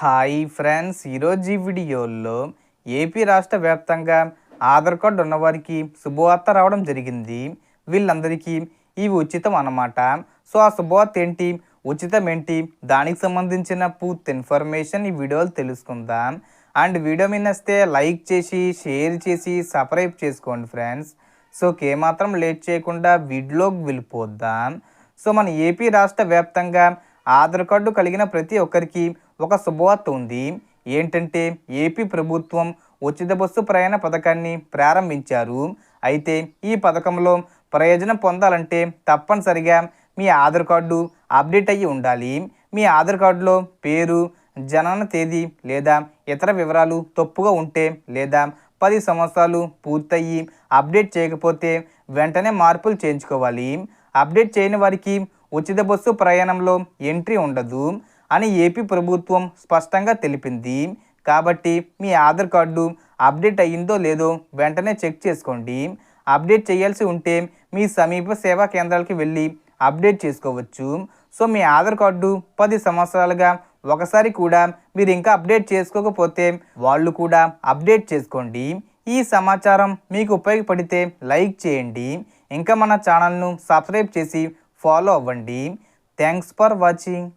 Hi friends ఈరోజు ఈ వీడియోలో ఏపీ రాష్ట్ర వ్యాప్తంగా ఆధార్ కార్డు ఉన్నవారికి శుభవార్త రావడం జరిగింది. వీళ్ళందరికీ ఇవి ఉచితం అన్నమాట. సో ఆ శుభవార్త ఏంటి? ఉచితం ఏంటి? దానికి సంబంధించిన పూర్తి ఇన్ఫర్మేషన్ ఈ వీడియోలో తెలుసుకుందాం. అండ్ వీడియో మీద వస్తే లైక్ చేసి షేర్ చేసి సబ్స్క్రైబ్ చేసుకోండి ఫ్రెండ్స్. సో ఏమాత్రం లేట్ చేయకుండా వీడియోకి వెళ్ళిపోద్దాం. సో మన ఏపీ రాష్ట్ర వ్యాప్తంగా ఆధార్ కార్డు కలిగిన ప్రతి ఒక్కరికి ఒక శుభవార్త ఉంది. ఏంటంటే ఏపీ ప్రభుత్వం ఉచిత బస్సు ప్రయాణ పథకాన్ని ప్రారంభించారు. అయితే ఈ పథకంలో ప్రయోజనం పొందాలంటే తప్పనిసరిగా మీ ఆధార్ కార్డు అప్డేట్ అయ్యి ఉండాలి. మీ ఆధార్ కార్డులో పేరు జనన తేదీ లేదా ఇతర వివరాలు తప్పుగా ఉంటే లేదా పది సంవత్సరాలు పూర్తయ్యి అప్డేట్ చేయకపోతే వెంటనే మార్పులు చేయించుకోవాలి. అప్డేట్ చేయని వారికి ఉచిత బస్సు ప్రయాణంలో ఎంట్రీ ఉండదు. అని ఏపీ ప్రభుత్వం స్పష్టంగా తెలిపింది. కాబట్టి మీ ఆధార్ కార్డు అప్డేట్ అయ్యిందో లేదో వెంటనే చెక్ చేసుకోండి. అప్డేట్ చేయాల్సి ఉంటే మీ సమీప సేవా కేంద్రాలకి వెళ్ళి అప్డేట్ చేసుకోవచ్చు. సో మీ ఆధార్ కార్డు పది సంవత్సరాలుగా ఒకసారి కూడా మీరు ఇంకా అప్డేట్ చేసుకోకపోతే వాళ్ళు కూడా అప్డేట్ చేసుకోండి. ఈ సమాచారం మీకు ఉపయోగపడితే లైక్ చేయండి. ఇంకా మన ఛానల్ను సబ్స్క్రైబ్ చేసి ఫాలో అవ్వండి. Thanks for watching.